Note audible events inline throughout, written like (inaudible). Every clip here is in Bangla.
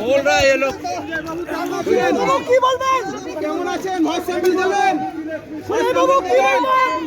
बोल रहा है ये लोग বাবু কি বলবেন কেমন আছেন ভয়েস স্যাম্পল দেবেন সুজয় বাবু কি বলবেন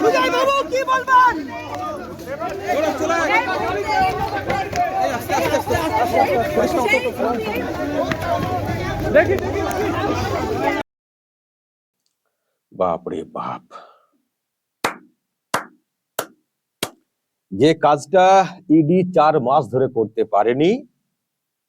সুজয় বাবু কি বলবেন বাপরে বাপ। যে কাজটা ইডি চার মাস ধরে করতে পারেনি,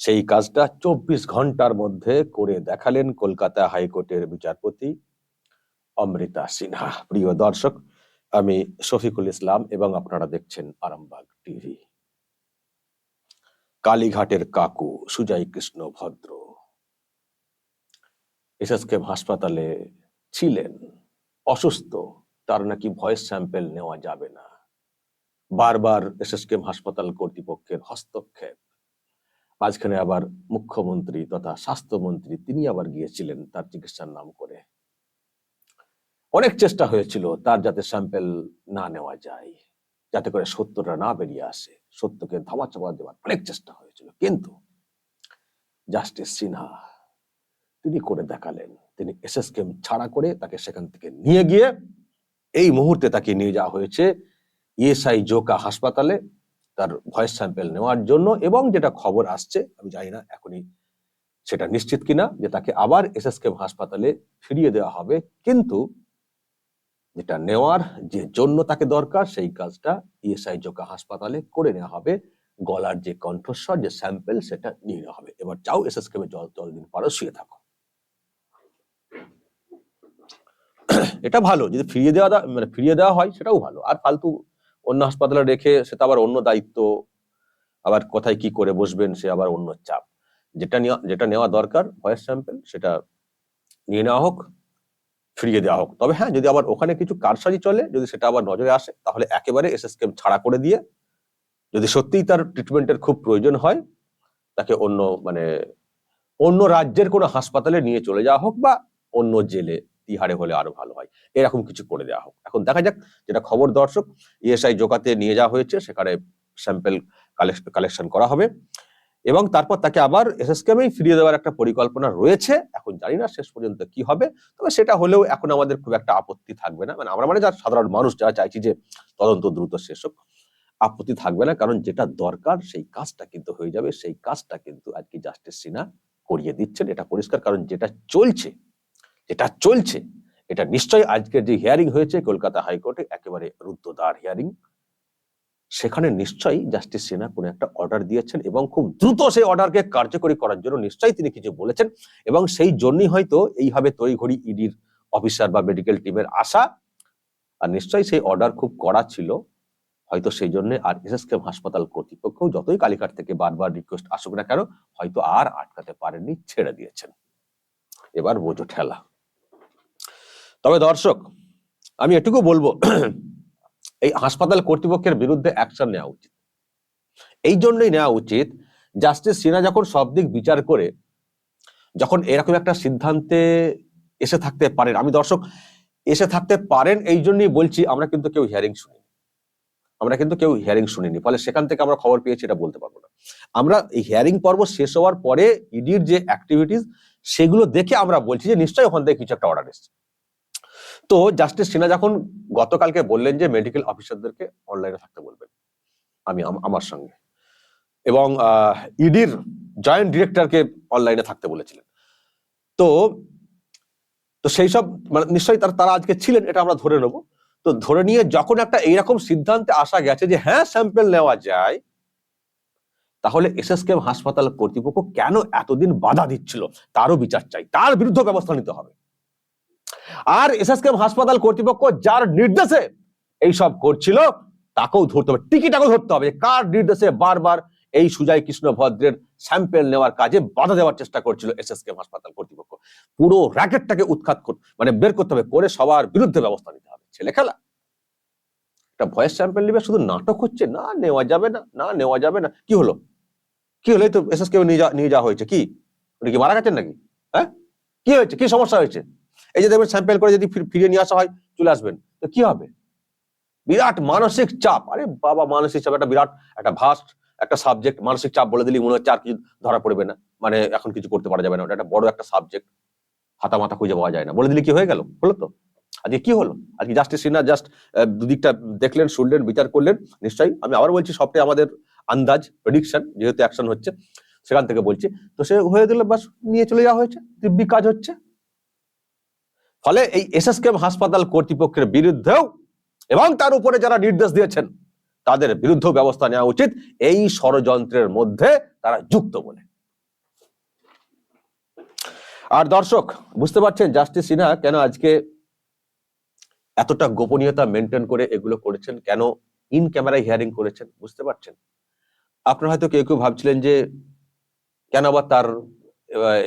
সেই কাজটা চব্বিশ ঘণ্টার মধ্যে করে দেখালেন কলকাতা হাইকোর্টের বিচারপতি অমৃতা সিনহা। প্রিয় দর্শক, আমি শফিকুল ইসলাম এবং আপনারা দেখছেন আরামবাগ টিভি। কালীঘাটের কাকু সুজয় কৃষ্ণ ভদ্র এসএসকেম হাসপাতালে ছিলেন। অসুস্থ, তার নাকি ভয়েস স্যাম্পেল নেওয়া যাবে না। বারবার এসএসকেম হাসপাতাল কর্তৃপক্ষের হস্তক্ষেপ। মাঝখানে আবার মুখ্যমন্ত্রী তথা স্বাস্থ্যমন্ত্রী তিনি আবার গিয়েছিলেন তার চিকিৎসার নাম করে। অনেক চেষ্টা হয়েছিল তার যাতে স্যাম্পেল না নেওয়া যায়, যাতে করে সত্যটা না বেরিয়ে আসে। সত্যকে ধামা চাপা দেওয়ার অনেক চেষ্টা হয়েছিল। কিন্তু জাস্টিস সিনহা তিনি করে দেখালেন। তিনি এসএসকেম ছাড়া করে তাকে সেখান থেকে নিয়ে গিয়ে এই মুহূর্তে তাকে নিয়ে যাওয়া হয়েছে ইএসআই জোকা হাসপাতালে তার ভয়েস স্যাম্পেল নেওয়ার জন্য এবং যেটা খবর আসছে, আমি জানি না এখনই সেটা নিশ্চিত কিনা যে তাকে আবার এসএসকেম হাসপাতালে ফিরিয়ে দেওয়া হবে। কিন্তু যেটা নেওয়ার যে জন্য তাকে দরকার, সেই কাজটা ইএসআই জোকা হাসপাতালে করে নেওয়া হবে। গলার যে কণ্ঠস্বর, যে স্যাম্পেল সেটা নিয়ে নেওয়া হবে। এবার যাও এসএসকেমে জল জল দিন পারো, শুয়ে থাকো। এটা ভালো, যদি ফিরিয়ে দেওয়া মানে ফিরিয়ে দেওয়া হয় সেটাও ভালো। আর ফালতু অন্য হাসপাতালে রেখে সেটা আবার অন্য দায়িত্ব, আবার কোথায় কি করে বসবেন সে আবার অন্য চাপ। যেটা নেওয়া যেটা নেওয়া দরকার, ভয়েস স্যাম্পেল, সেটা নিয়ে নেওয়া হোক, ফিরিয়ে দেওয়া হোক। তবে হ্যাঁ যদি আবার ওখানে কিছু কারসাজি চলে, যদি সেটা আবার নজরে আসে, তাহলে একেবারে এসএসকেম ছাড়া করে দিয়ে, যদি সত্যিই তার ট্রিটমেন্টের খুব প্রয়োজন হয়, তাকে অন্য মানে অন্য রাজ্যের কোনো হাসপাতালে নিয়ে চলে যাওয়া হোক বা অন্য জেলে তিহারে হলে আরও ভালো হয়। এরকম কিছু করে দেওয়া হোক। এখন দেখা যাক, যেটা খবর দর্শক ইএসআই জোকাতে নিয়ে যাওয়া হয়েছে, সেখানে স্যাম্পেল কালেকশন করা হবে। এবং তারপর তাকে আবার এসএসকেমেই ফিরিয়ে দেওয়ার একটা পরিকল্পনা রয়েছে। এখন জানি না শেষ পর্যন্ত কি হবে। তবে সেটা হলেও এখন আমাদের খুব একটা আপত্তি থাকবে না। মানে আমরা মানে যারা সাধারণ মানুষ, যারা চাইছি যে তদন্ত দ্রুত শেষ হোক, আপত্তি থাকবে না। কারণ যেটা দরকার, সেই কাজটা কিন্তু হয়ে যাবে। সেই কাজটা কিন্তু আজকে জাস্টিস সিনহা করিয়ে দিচ্ছেন। এটা পরিষ্কার। কারণ যেটা চলছে যেটা চলছে। এটা নিশ্চয়ই আজকের যে হিয়ারিং হয়েছে, কলকাতা হাইকোর্টে একেবারে রুদ্ধদ্বার হিয়ারিং সেখানে নিশ্চয়ই জাস্টিস সিনহা কোনো একটা অর্ডার দিয়েছেন এবং খুব দ্রুত সেই অর্ডারকে কার্যকরী করার জন্য নিশ্চয়ই তিনি কিছু বলেছেন এবং সেই জন্যই হয়তো এইভাবে তড়িঘড়ি ইডির অফিসার বা মেডিকেল টিমের আশা, আর নিশ্চয়ই সেই অর্ডার খুব কড়া ছিল। হয়তো সেই জন্য আর এসএসকেম হাসপাতাল কর্তৃপক্ষ যতই কালীঘাট থেকে বারবার রিকোয়েস্ট আসুক না কেন, হয়তো আর আটকাতে পারেননি, ছেড়ে দিয়েছেন। এবার বোঝো ঠেলা। তবে দর্শক, আমি এটুকু বলব, (clears throat) এই হাসপাতাল কর্তৃপক্ষের বিরুদ্ধে অ্যাকশন নেওয়া উচিত। এই জন্যই নেওয়া উচিত জাস্টিস সিনহা যখন সব দিক বিচার করে, যখন এরকম একটা সিদ্ধান্তে এসে থাকতে পারেন, আমি দর্শক, এসে থাকতে পারেন এই জন্যই বলছি, আমরা কিন্তু কেউ হিয়ারিং শুনি আমরা কিন্তু কেউ হিয়ারিং শুনিনি, ফলে সেখান থেকে আমরা খবর পেয়েছি এটা বলতে পারব না। আমরা এই হিয়ারিং পর্ব শেষ হওয়ার পরে ইডির যে অ্যাক্টিভিটিস সেগুলো দেখে আমরা বলছি যে নিশ্চয়ই ওখান থেকে কিছু একটা অর্ডার এসেছে। তো জাস্টিস সিনহা যখন গতকালকে বললেন যে মেডিকেল অফিসারদেরকে অনলাইনে থাকতে বলবেন, আমি আমার সঙ্গে। এবং ইডির জয়েন্ট ডিরেক্টরকে অনলাইনে থাকতে বলেছিলেন। তো তো সেই সব মানে নিশ্চয়ই তারা তারা আজকে ছিলেন, এটা আমরা ধরে নেব। তো ধরে নিয়ে যখন একটা এইরকম সিদ্ধান্তে আসা গেছে যে হ্যাঁ স্যাম্পেল নেওয়া যায়, তাহলে এসএসকেএম হাসপাতাল কর্তৃপক্ষ কেন এতদিন বাধা দিচ্ছিল? তারও বিচার চাই। তার বিরুদ্ধে ব্যবস্থা নিতে হবে। আর এসএসকেএম হাসপাতাল কর্তৃপক্ষ যার নির্দেশে এইসব করছিল তাকেও ধরতে হবে। টিকিটাকেও ধরতে হবে কার নির্দেশে বারবার এই সুজয় কৃষ্ণ ভদ্রের স্যাম্পেল নেওয়ার কাজে বাধা দেওয়ার চেষ্টা করছিল এসএসকেএম হাসপাতাল কর্তৃপক্ষ। পুরো র্যাকেটটাকে উৎখাত মানে বের করতে হবে, করে সবার বিরুদ্ধে ব্যবস্থা নিতে হবে। ছেলে খেলা। একটা ভয়েস স্যাম্পেল নেবে, শুধু নাটক হচ্ছে? না, নেওয়া যাবে না না, নেওয়া যাবে না। কি হলো? কি হলো? এই তো এসএসকে নিয়ে যাওয়া হয়েছে। কি মারা গেছেন নাকি? হ্যাঁ? কি হয়েছে? কি সমস্যা হয়েছে? এই যে দেখবেন স্যাম্পেল করে যদি ফির- নিয়ে আসা হয়, চলে আসবেন। তো কি হবে? বিরাট মানসিক চাপ। আরে বাবা, মানসিক চাপ, একটা বিরাট, একটা ভাস্ট একটা সাবজেক্ট মানসিক চাপ বলে দিলি মনে হচ্ছে আর কিছু ধরা পড়বে না। মানে এখন কিছু করতে পারা যাবে না। ওটা একটা বড় একটা সাবজেক্ট হাতা মাথা খুঁজে পাওয়া যায় না। বলে দিলি কি হয়ে গেল? হলো তো? আজকে কি হলো? আজকে জাস্টিস সিনহা জাস্ট দুদিকটা দেখলেন, শুনলেন, বিচার করলেন। নিশ্চয়ই আমি আবার বলছি, সবটাই আমাদের আন্দাজ প্রেডিকশন যেহেতু অ্যাকশন হচ্ছে, সেখান থেকে বলছি। তো সে হয়ে দিল বাস, নিয়ে চলে যাওয়া হয়েছে। দিব্যি কাজ হচ্ছে। ফলে এই এসএসকেএম হাসপাতাল কর্তৃপক্ষের বিরুদ্ধেও এবং তার উপরে যারা নির্দেশ দিয়েছেন, তাদের বিরুদ্ধে ব্যবস্থা নেওয়া উচিত। এই ষড়যন্ত্রের মধ্যে তারা যুক্ত বলে। আর দর্শক, বুঝতে পারছেন জাস্টিস সিনহা কেন আজকে এতটা গোপনীয়তা মেনটেন করে এগুলো করেছেন? কেন ইন ক্যামেরায় হিয়ারিং করেছেন? বুঝতে পারছেন? আপনারা হয়তো কেউ কেউ ভাবছিলেন যে কেন আবার তার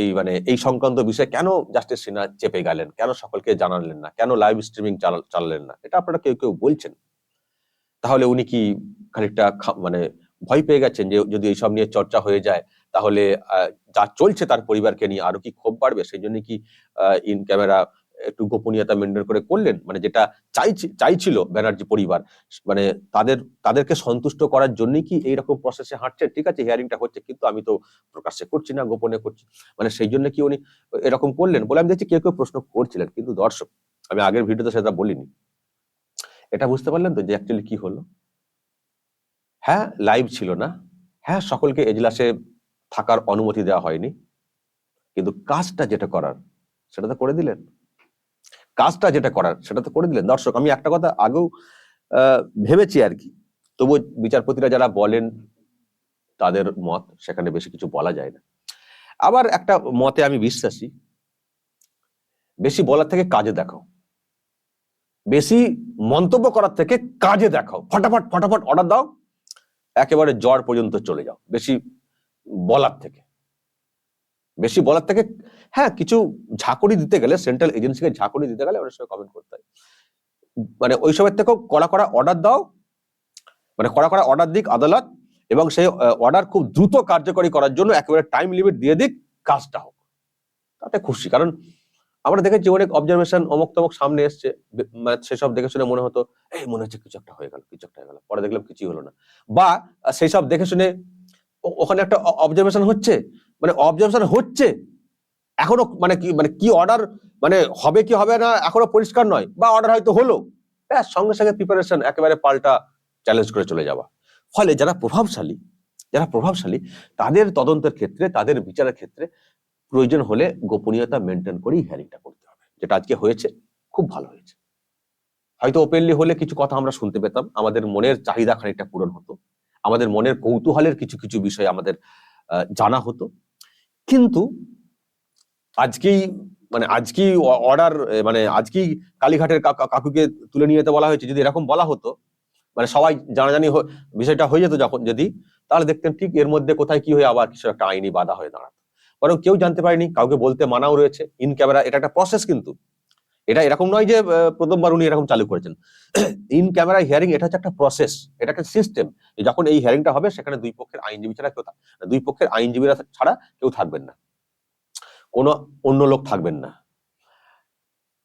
এই মানে এই সংক্রান্ত বিষয়ে কেন জাস্টিস সিনহা চেপে গেলেন? কেন সকলকে জানালেন না? কেন লাইভ স্ট্রিমিং চালালেন না? এটা আপনারা কেউ কেউ বলছেন। তাহলে উনি কি খানিকটা মানে ভয় পেয়ে গেছেন যে যদি এইসব নিয়ে চর্চা হয়ে যায়, তাহলে যা চলছে তার পরিবারকে নিয়ে আরও কি ক্ষোভ বাড়বে? সেই জন্য কি ইন ক্যামেরা একটু গোপনীয়তা মেনটেন করে করলেন মানে যেটা চাইছি, চাইছিল ব্যানার্জি পরিবার মানে তাদের, তাদেরকে সন্তুষ্ট করার জন্যই কি এইরকম প্রসেসে হাঁটছে? ঠিক আছে হিয়ারিংটা হচ্ছে, কিন্তু আমি তো প্রকাশ্যে করছি না, গোপনে করছি। মানে সেই জন্য কি উনি এরকম করলেন বলে আমি দেখছি কেউ কেউ প্রশ্ন করছিলেন, কিন্তু দর্শক, আমি আগের ভিডিওতে সেটা বলিনি। এটা বুঝতে পারলেন তো যে অ্যাকচুয়ালি কি হলো? হ্যাঁ লাইভ ছিল না। হ্যাঁ সকলকে এজলাসে থাকার অনুমতি দেওয়া হয়নি। কিন্তু কাজটা যেটা করার, সেটা তো করে দিলেন। কাজটা যেটা করার, সেটা তো করে দিলেন। দর্শক, আমি একটা কথা আগেও ভেবেছি আর কি। তবু বিচারপতিরা যারা বলেন, তাদের মত, সেখানে বেশি কিছু বলা যায় না। আবার একটা মতে আমি বিশ্বাসী, বেশি বলার থেকে কাজে দেখাও। বেশি মন্তব্য করার থেকে কাজে দেখাও। ফটাফট ফটাফট অর্ডার দাও, একেবারে জ্বর পর্যন্ত চলে যাও, বেশি বলার থেকে। বেশি বলার থেকে হ্যাঁ কিছু ঝাঁকুনি দিতে গেলে সেন্ট্রাল এজেন্সিকে ঝাঁকুনি দিতে গেলে অনেক সময় কমেন্ট করতে হয়। মানে ওই সময় থেকেও কড়া কড়া অর্ডার দাও মানে কড়া কড়া অর্ডার দিক আদালত এবং সেই অর্ডার খুব দ্রুত কার্যকরী করার জন্য একেবারে টাইম লিমিট দিয়ে দিক, কাজটা হোক। তাতে খুশি। কারণ আমরা দেখেছি অনেক অবজারভেশন অমুক তমক সামনে এসছে মানে সেসব দেখে শুনে মনে হতো, এই, মনে হচ্ছে কিছু একটা হয়ে গেল, কিছু একটা হয়ে গেল। পরে দেখলাম কিছুই হলো না। বা সেই সব দেখে শুনে ওখানে একটা অবজারভেশন হচ্ছে মানে অবজারভেশন হচ্ছে, এখনও মানে কি মানে কি অর্ডার মানে হবে কি হবে না, এখনও পরিষ্কার নয়, বা অর্ডার হয়তো হলো, ব্যাস সঙ্গে সঙ্গে প্রিপারেশন একেবারে পাল্টা চ্যালেঞ্জ করে চলে যাওয়া। ফলে যারা প্রভাবশালী যারা প্রভাবশালী, তাদের তদন্তের ক্ষেত্রে, তাদের বিচারের ক্ষেত্রে প্রয়োজন হলে গোপনীয়তা মেনটেন করেই হিয়ারিংটা করতে হবে, যেটা আজকে হয়েছে, খুব ভালো হয়েছে। হয়তো ওপেনলি হলে কিছু কথা আমরা শুনতে পেতাম, আমাদের মনের চাহিদা খানিকটা পূরণ হতো, আমাদের মনের কৌতূহলের কিছু কিছু বিষয় আমাদের জানা হতো কিন্তু আজকেই মানে আজকেই অর্ডার মানে আজকেই কালীঘাটের কাকা- কাকুকে তুলে নিয়ে যেতে বলা হয়েছে। যদি এরকম বলা হতো মানে সবাই জানাজানি বিষয়টা হয়ে যেত যখন যদি, তাহলে দেখতেন ঠিক এর মধ্যে কোথায় কি হয়ে আবার কিছু একটা আইনি বাধা হয়ে দাঁড়াতো। বরং কেউ জানতে পারেনি, কাউকে বলতে মানাও রয়েছে। ইন ক্যামেরা এটা একটা প্রসেস কিন্তু। এটা এরকম নয় যে প্রথমবার উনি এরকম চালু করেছেন। ইন ক্যামেরা হিয়ারিং এটা হচ্ছে একটা প্রসেস এটা একটা সিস্টেম যখন এই হিয়ারিংটা হবে, সেখানে দুই পক্ষের আইনজীবী ছাড়া কেউ দুই পক্ষের আইনজীবীরা ছাড়া কেউ থাকবেন না। কোনো অন্য লোক থাকবেন না।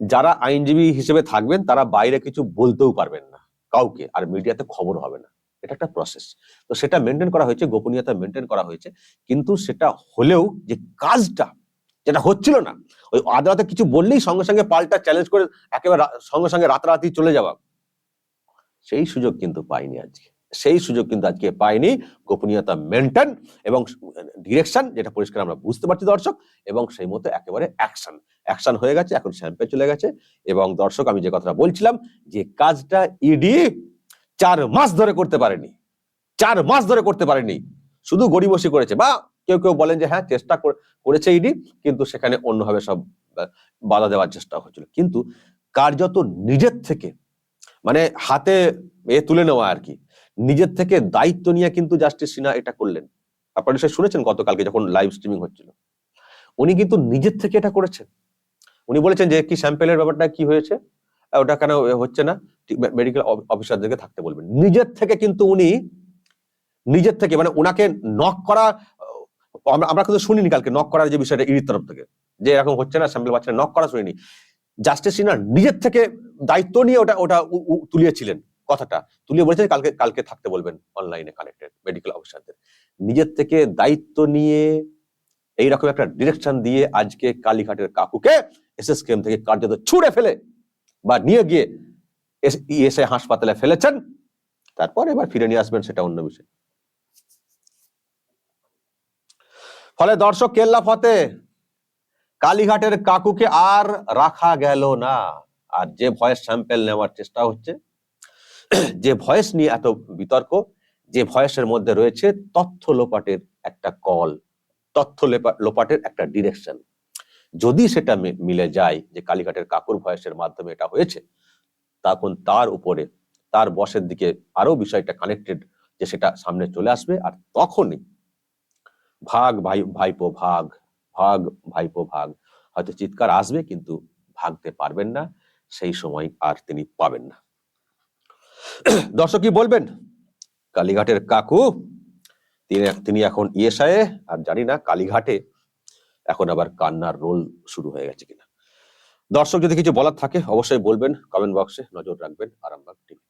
যারা আইনজীবী হিসেবে থাকবেন, তারা বাইরে কিছু বলতেও পারবেন না, কাউকে, আর মিডিয়াতে খবর হবে না। এটা একটা প্রসেস তো সেটা মেনটেন করা হয়েছে, গোপনীয়তা মেনটেন করা হয়েছে, কিন্তু সেটা হলেও যে কাজটা যেটা হচ্ছিল না, ওই আদালতে কিছু বললেই সঙ্গে সঙ্গে পাল্টা চ্যালেঞ্জ করে একেবারে সঙ্গে সঙ্গে রাতারাতি চলে যাওয়া। সেই সুযোগ কিন্তু পাইনি আজকে। সেই সুযোগ কিন্তু আজকে পাইনি গোপনীয়তা মেনটেন এবং ডিরেকশন যেটা পরিষ্কার আমরা বুঝতে পারছি দর্শক, এবং সেই মতো একেবারে অ্যাকশন অ্যাকশন হয়ে গেছে, এখন শ্যাম্পে চলে গেছে, এবং দর্শক আমি যে কথাটা বলছিলাম যে কাজটা ইডি চার মাস ধরে করতে পারেনি। চার মাস ধরে করতে পারেনি। শুধু গড়িবসি করেছে, বা কেউ কেউ বলেন যে হ্যাঁ চেষ্টা করে- করেছে ইডি কিন্তু সেখানে অন্যভাবে সব বাধা দেওয়ার চেষ্টা হচ্ছিল কিন্তু কার্যত নিজের থেকে মানে হাতে এ তুলে নেওয়া আর কি, নিজের থেকে দায়িত্ব নিয়ে কিন্তু জাস্টিস সিনহা এটা করলেন। আপনারা নিশ্চয়ই শুনেছেন গতকালকে যখন লাইভ স্ট্রিমিং হচ্ছিল। উনি কিন্তু নিজের থেকে এটা করেছেন। উনি বলেছেন যে, কি স্যাম্পেলের ব্যাপারটা কি হয়েছে? ওটা কেন হচ্ছে না? মেডিকেল অফিসারদেরকে থাকতে বলবেন। নিজের থেকে কিন্তু উনি, নিজের থেকে মানে ওনাকে নক করা আমরা আমরা কিন্তু শুনিনি কালকে নক করার যে বিষয়টা ইডির তরফ থেকে। যে এরকম হচ্ছে না স্যাম্পেল পাচ্ছে নক করা শুনিনি। জাস্টিস সিনহা নিজের থেকে দায়িত্ব নিয়ে ওটা ওটা তুলিয়েছিলেন কথাটা। তুলিয়ে বলেছেন কালকে কালকে থাকতে বলবেন অনলাইনে কানেক্টেড মেডিকেল অফিসারদের নিজের থেকে দায়িত্ব নিয়ে এইরকম একটা ডিরেকশন দিয়ে আজকে কালীঘাটের কাকুকে এসএস কেম থেকে কার্যত ছুড়ে ফেলে বা নিয়ে গিয়ে ইএসআই হাসপাতালে ফেলেছেন। তারপর এবার ফিরে নিয়ে আসবেন সেটা অন্য বিষয়। ফলে দর্শক কেল্লা ফতে। কালীঘাটের কাকুকে আর রাখা গেল না। আর যে ভয়েস স্যাম্পেল নেওয়ার চেষ্টা হচ্ছে, যে ভয়েস নিয়ে এত বিতর্ক, যে ভয়েসের মধ্যে রয়েছে তথ্য লোপাটের একটা কল, তথ্য লেপা- লোপাটের একটা ডিরেকশন। যদি সেটা মিলে যায় যে কালীঘাটের কাকুর ভয়েসের মাধ্যমে এটা হয়েছে, তখন তার উপরে, তার বসের দিকে আরও বিষয়টা কানেক্টেড যে সেটা সামনে চলে আসবে, আর তখনই ভাগ ভাই, ভাইপো ভাগ ভাগ ভাইপো ভাগ। হয়তো চিৎকার আসবে কিন্তু ভাগতে পারবেন না, সেই সময় আর তিনি পাবেন না। দর্শক কি বলবেন? কালীঘাটের কাকু, তিনি এখন ইয়েসায়ে আর জানি না কালীঘাটে এখন আবার কান্নার রোল শুরু হয়ে গেছে কিনা। দর্শক যদি কিছু বলার থাকে অবশ্যই বলবেন কমেন্ট বক্সে নজর রাখবেন, আরামবাগ টিভি।